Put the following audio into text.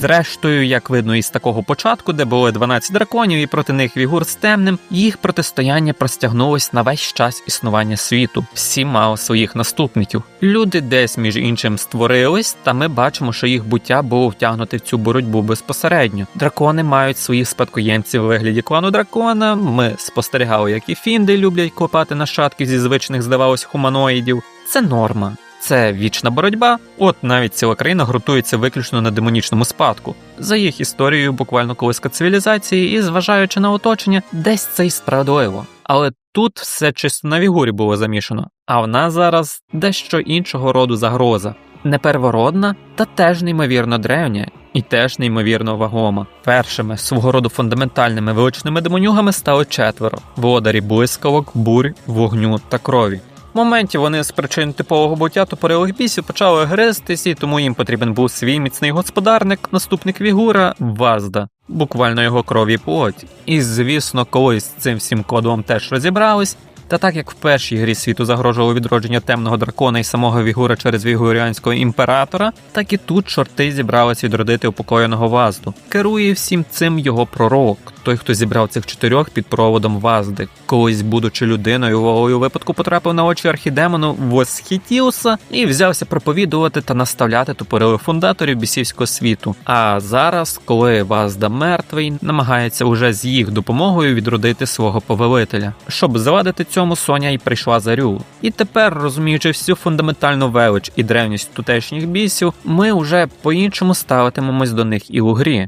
Зрештою, як видно із такого початку, де було 12 драконів і проти них вігур з темним, їх протистояння простягнулось на весь час існування світу. Всі мали своїх наступників. Люди десь між іншим створились, та ми бачимо, що їх буття було втягнуте в цю боротьбу безпосередньо. Дракони мають своїх спадкоємців у вигляді клану дракона. Ми спостерігали, як і фінди люблять копати нащадків зі звичних, здавалось, хуманоїдів. Це норма. Це вічна боротьба. От навіть ціла країна ґрунтується виключно на демонічному спадку. За їх історією, буквально колиска цивілізації, і зважаючи на оточення, десь це й справедливо. Але тут все чисто на вігурі було замішано, а в нас зараз дещо іншого роду загроза. Непервородна, та теж неймовірно древня і теж неймовірно вагома. Першими свого роду фундаментальними величними демонюгами стали четверо: володарі блискавок, бурь, вогню та крові. В моменті вони з причин типового буття тупорилих бісів почали гризтись, і тому їм потрібен був свій міцний господарник, наступник Вігура Вазда, буквально його крові плоть. І звісно, колись з цим всім кодом теж розібрались. Та так як в першій грі світу загрожувало відродження темного дракона і самого Вігура через вігуріанського імператора, так і тут чорти зібрались відродити упокоєного Вазду. Керує всім цим його пророк, той, хто зібрав цих чотирьох під проводом Вазди. Колись, будучи людиною, волею випадку потрапив на очі архідемону Восхітіуса і взявся проповідувати та наставляти тупорили фундаторів бісівського світу. А зараз, коли Вазда мертвий, намагається уже з їх допомогою відродити свого повелителя. Щоб завадити цьому, Соня й прийшла за Рю. І тепер, розуміючи всю фундаментальну велич і древність тутешніх бісів, ми вже по-іншому ставитимемось до них і у грі.